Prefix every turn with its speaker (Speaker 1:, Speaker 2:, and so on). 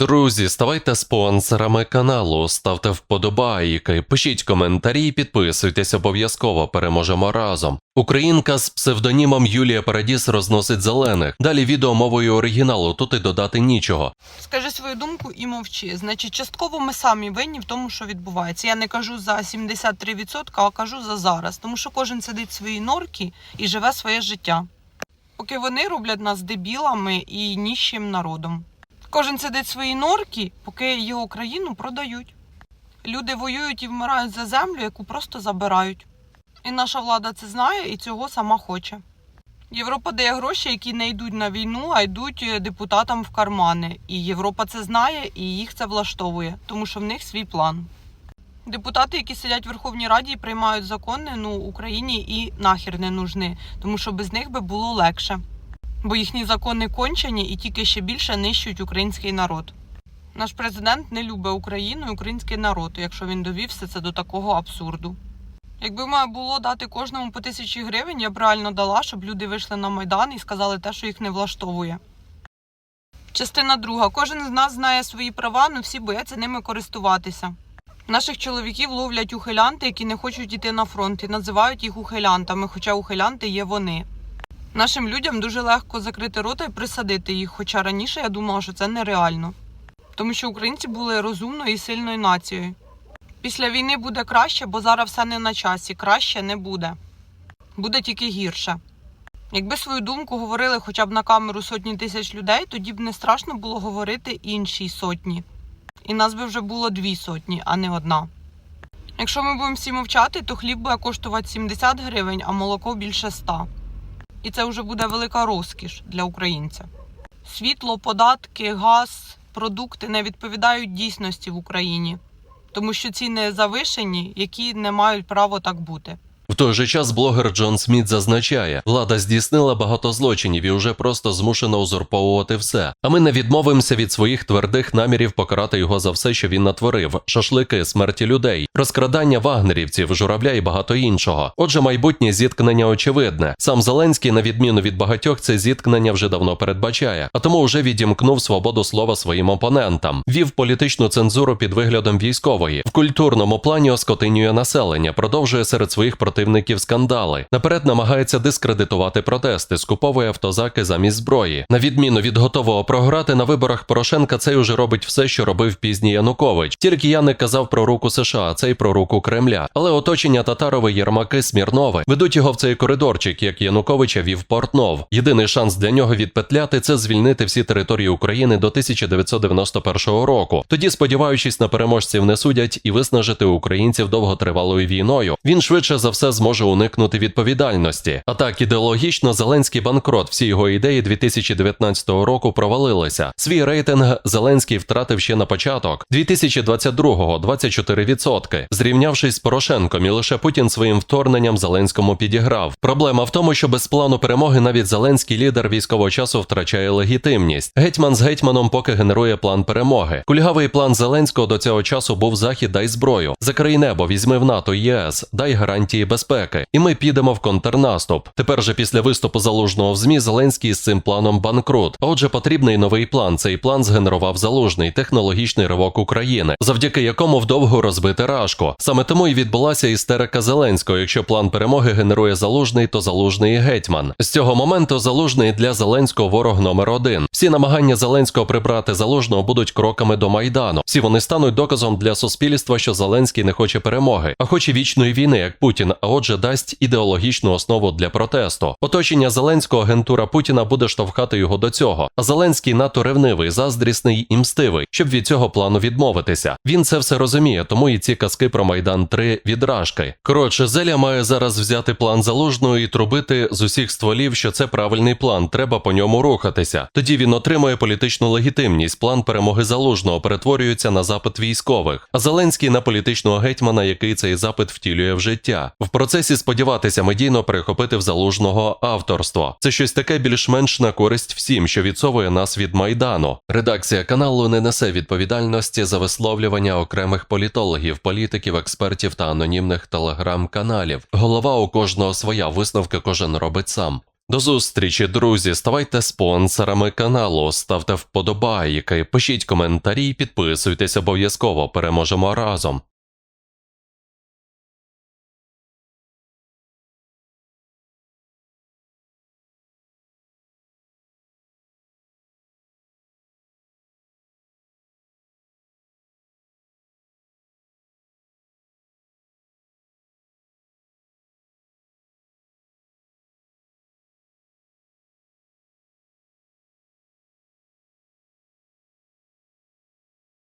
Speaker 1: Друзі, ставайте спонсорами каналу, ставте вподобайки, пишіть коментарі, і підписуйтесь обов'язково. Переможемо разом. Українка з псевдонімом Юлія Парадіс розносить зелених. Далі відео мовою оригіналу, тут і додати нічого.
Speaker 2: Скажи свою думку і мовчи. Значить, частково ми самі винні в тому, що відбувається. Я не кажу за 73%, а кажу за зараз. Тому що кожен сидить в своїй норці і живе своє життя. Поки вони роблять нас дебілами і ніщим народом. Кожен сидить в своїй норці, поки його країну продають. Люди воюють і вмирають за землю, яку просто забирають. І наша влада це знає і цього сама хоче. Європа дає гроші, які не йдуть на війну, а йдуть е, депутатам в кармани. І Європа це знає, і їх це влаштовує, тому що в них свій план. Депутати, які сидять в Верховній Раді і приймають закони, ну Україні і нахер не нужны, тому що без них би було легше. Бо їхні закони кончені і тільки ще більше нищують український народ. Наш президент не любить Україну і український народ, якщо він довів все це до такого абсурду. Якби має було дати кожному по тисячі гривень, я б реально дала, щоб люди вийшли на майдан і сказали те, що їх не влаштовує. Частина друга. Кожен з нас знає свої права, але всі бояться ними користуватися. Наших чоловіків ловлять ухилянти, які не хочуть йти на фронт, і називають їх ухилянтами, хоча ухилянти є вони. Нашим людям дуже легко закрити рота і присадити їх, хоча раніше я думала, що це нереально. Тому що українці були розумною і сильною нацією. Після війни буде краще, бо зараз все не на часі. Краще не буде. Буде тільки гірше. Якби свою думку говорили хоча б на камеру сотні тисяч людей, тоді б не страшно було говорити іншій сотні. І нас би вже було дві сотні, а не одна. Якщо ми будемо всі мовчати, то хліб буде коштувати 70 гривень, а молоко більше 100. І це вже буде велика розкіш для українця. Світло, податки, газ, продукти не відповідають дійсності в Україні тому що ціни завишені, які не мають права так бути.
Speaker 1: В той же час блогер Джон Сміт зазначає, влада здійснила багато злочинів і вже просто змушена узурповувати все. А ми не відмовимося від своїх твердих намірів покарати його за все, що він натворив: шашлики, смерті людей, розкрадання вагнерівців, журавля і багато іншого. Отже, майбутнє зіткнення очевидне. Сам Зеленський, на відміну від багатьох, це зіткнення вже давно передбачає, а тому вже відімкнув свободу слова своїм опонентам, вів політичну цензуру під виглядом військової, в культурному плані оскотинює населення, продовжує серед своїх противників скандали. Наперед намагається дискредитувати протести, скуповує автозаки замість зброї. На відміну від готового програти на виборах Порошенка, цей уже робить все, що робив пізній Янукович. Тільки я не казав про руку США, а цей про руку Кремля. Але оточення Татарови, Єрмаки, Смірнови ведуть його в цей коридорчик, як Януковича вів Портнов. Єдиний шанс для нього відпетляти це звільнити всі території України до 1991 року. Тоді, сподіваючись на переможців, не судять і виснажити українців довготривалою війною. Він швидше за все зможе уникнути відповідальності. А так ідеологічно Зеленський банкрот. Всі його ідеї 2019 року провалилися. Свій рейтинг Зеленський втратив ще на початок 2022-го 24%, зрівнявшись з Порошенком, і лише Путін своїм вторгненням Зеленському підіграв. Проблема в тому, що без плану перемоги навіть Зеленський лідер військового часу втрачає легітимність. Гетьман з гетьманом поки генерує план перемоги. Кульгавий план Зеленського до цього часу був захід дай зброю. Закрий небо, візьми в НАТО ЄС, дай гарантії безпеки. І ми підемо в контрнаступ. Тепер же після виступу залужного в ЗМІ Зеленський з цим планом банкрут. Отже, потрібний новий план. Цей план згенерував залужний технологічний ривок України, завдяки якому вдовго розбити рашку. Саме тому і відбулася істерика Зеленського. Якщо план перемоги генерує залужний, то залужний гетьман. З цього моменту залужний для Зеленського ворог номер один. Всі намагання Зеленського прибрати залужного будуть кроками до майдану. Всі вони стануть доказом для суспільства, що Зеленський не хоче перемоги, а хоче вічної війни, як Путін. А отже, дасть ідеологічну основу для протесту. Оточення Зеленського агентура Путіна буде штовхати його до цього. А Зеленський надто ревнивий, заздрісний і мстивий, щоб від цього плану відмовитися. Він це все розуміє, тому і ці казки про Майдан 3 відражки. Коротше, Зеля має зараз взяти план залужного і трубити з усіх стволів, що це правильний план, треба по ньому рухатися. Тоді він отримує політичну легітимність. План перемоги залужного перетворюється на запит військових, а Зеленський на політичного гетьмана, який цей запит втілює в життя. В процесі сподіватися медійно перехопити в залужного авторство. Це щось таке більш-менш на користь всім, що відсовує нас від майдану. Редакція каналу не несе відповідальності за висловлювання окремих політологів, політиків, експертів та анонімних телеграм-каналів. Голова у кожного своя висновки кожен робить сам. До зустрічі, друзі. Ставайте спонсорами каналу, ставте вподобайки, пишіть коментарі, підписуйтесь обов'язково. Переможемо разом.